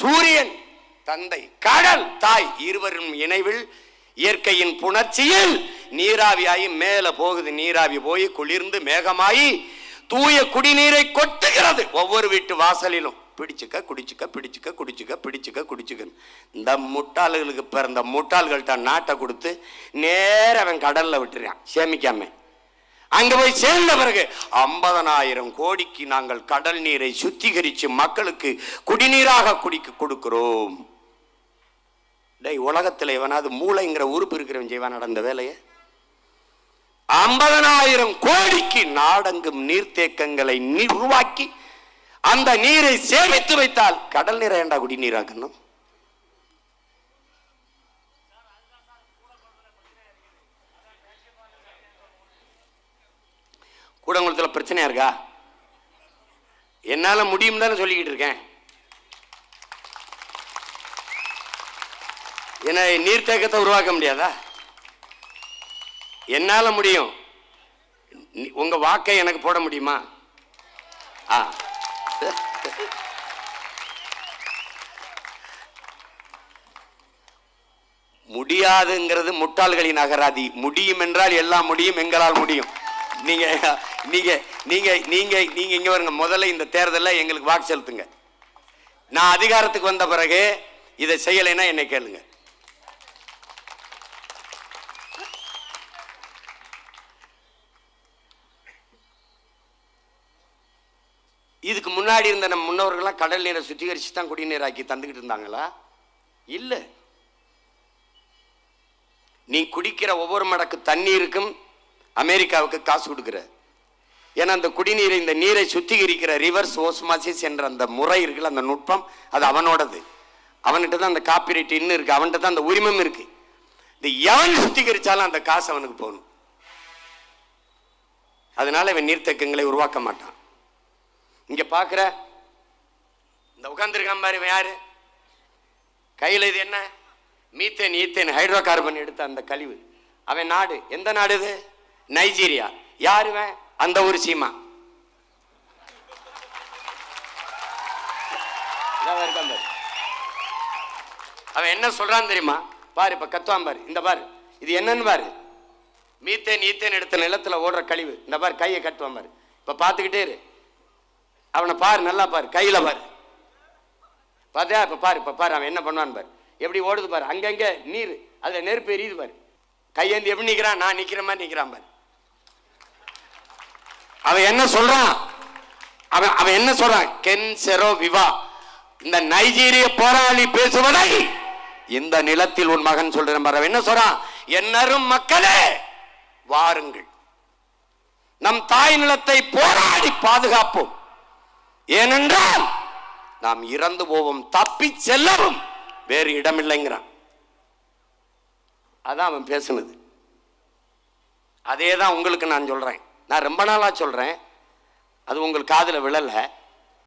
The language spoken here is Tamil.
சூரியன் தந்தை கடல் தாய் இருவரும் இணைவில் இயற்கையின் புணர்ச்சியில் நீராவியாகி மேல போகுது. நீராவி போய் குளிர்ந்து மேகமாயி தூய குடிநீரை கொட்டுகிறது. ஒவ்வொரு வீட்டு வாசலிலும் பிடிச்சுக்க குடிச்சுக்க பிடிச்சுக்க குடிச்சுக்க பிடிச்சுக்க குடிச்சுக்க. இந்த முட்டாள்களுக்கு பிறந்த முட்டாள்கள்ட்ட நாட்டை கொடுத்து நேர அவன் கடல்ல விட்டுறான். சேமிக்காம. அங்க போய் சேர்ந்த பிறகு ஐம்பதனாயிரம் கோடிக்கு நாங்கள் கடல் நீரை சுத்திகரித்து மக்களுக்கு குடிநீராக குடிக்க கொடுக்கிறோம். டேய் உலகத்தில் எவனாவது மூளைங்கிற உறுப்பு இருக்கிறவன் செய்வான் நடந்த வேலையை? ஐம்பதனாயிரம் கோடிக்கு நாடெங்கும் நீர்த்தேக்கங்களை உருவாக்கி அந்த நீரை சேமித்து வைத்தால் கடல் நீரை ஏண்டா குடிநீராக்கணும் கூடங்குளத்தில் பிரச்சனையா இருக்கா? என்னால முடியும் தானே சொல்லிக்கிட்டு இருக்கேன். என்ன நீர்த்தேக்கத்தை உருவாக்க முடியாதா? என்னால முடியும். உங்கள் உங்க வாக்கை எனக்கு போட முடியுமா? ஆ. முடியாதுங்கிறது முட்டாள்களின் அகராதி. முடியும் என்றால் எல்லாம் முடியும் எங்களால் முடியும். நீங்க நீங்க நீங்க நீங்க நீங்க இங்க வருங்க. முதல்ல இந்த தேர்தலில் எங்களுக்கு வாக்கு செலுத்துங்க. நான் அதிகாரத்துக்கு வந்த பிறகு இதை செய்யலைன்னா என்னை கேளுங்க. இதுக்கு முன்னாடி இருந்த நம்ம முன்னோர்கள்லாம் கடல் நீரை சுத்திகரிச்சு தான் குடிநீராக்கி தந்துக்கிட்டு இருந்தாங்களா? இல்லை. நீ குடிக்கிற ஒவ்வொரு மடக்கு தண்ணீருக்கும் அமெரிக்காவுக்கு காசு கொடுக்குற ஏன்னா அந்த குடிநீரை இந்த நீரை சுத்திகரிக்கிற ரிவர்ஸ் ஓஸ்மாசிஸ் என்ற அந்த முறை இருக்குல்ல அந்த நுட்பம் அது அவனோடது. அவன்கிட்ட தான் அந்த காப்பிரைட் இன்னும் இருக்கு அவன்கிட்ட தான் அந்த உரிமம் இருக்கு. இந்த எவன் சுத்திகரிச்சாலும் அந்த காசு அவனுக்கு போகணும். அதனால இவன் நீர்த்தேக்கங்களை உருவாக்க மாட்டான். இங்க பார்க்குற இந்த உட்காந்துருக்கான் பாரு இவன் யாரு? கையில் இது என்ன? மீத்தேன் ஈத்தேன் ஹைட்ரோ கார்பன் எடுத்த அந்த கழிவு. அவன் நாடு எந்த நாடு இது? நைஜீரியா. யாருவன் அந்த ஊர் சீமா. அவன் என்ன சொல்றான் தெரியுமா? பாரு இப்ப கத்துவான் பாரு. இந்த பாரு. இது என்னன்னு பாரு. மீத்தேன் ஈத்தேன் எடுத்த நிலத்துல ஓடுற கழிவு. இந்த பாரு கையை கட்டுவான் பாரு. இப்ப பார்த்துக்கிட்டே இரு. அவனை பாரு நல்லா பாரு. கையில பாரு. பார்த்தியா இப்ப பாரு இப்ப பாரு. அவன் என்ன பண்ணுவான் பாரு. எப்படி ஓடுது பாரு. அங்கங்க நீர் அதுல நெருப்பு எரியுது பாரு. கையேந்தி எப்படி நிக்கிறான்? நான் நிக்கிற மாதிரி நிக்கிறான் பாரு. அவன் என்ன சொல்றான்? அவன் அவன் என்ன சொல்றான்? Ken Saro Wiwa. இந்த நைஜீரிய போராளி பேசுவதை இந்த நிலத்தில் உன் மகன் சொல்றேன் பாரு. என்ன சொல்றான்? என்னரும் மக்களே வாருங்கள். நம் தாய் நிலத்தை போராடி பாதுகாப்போம். ஏனென்றால் நாம் இறந்து போவோம் தப்பி செல்லவும் வேறு இடமில்லைங்கிறான். அதான் அவன் பேசுனது. அதே தான் உங்களுக்கு நான் சொல்றேன். நான் ரொம்ப நாளாக சொல்கிறேன் அது உங்கள் காதில் விழல.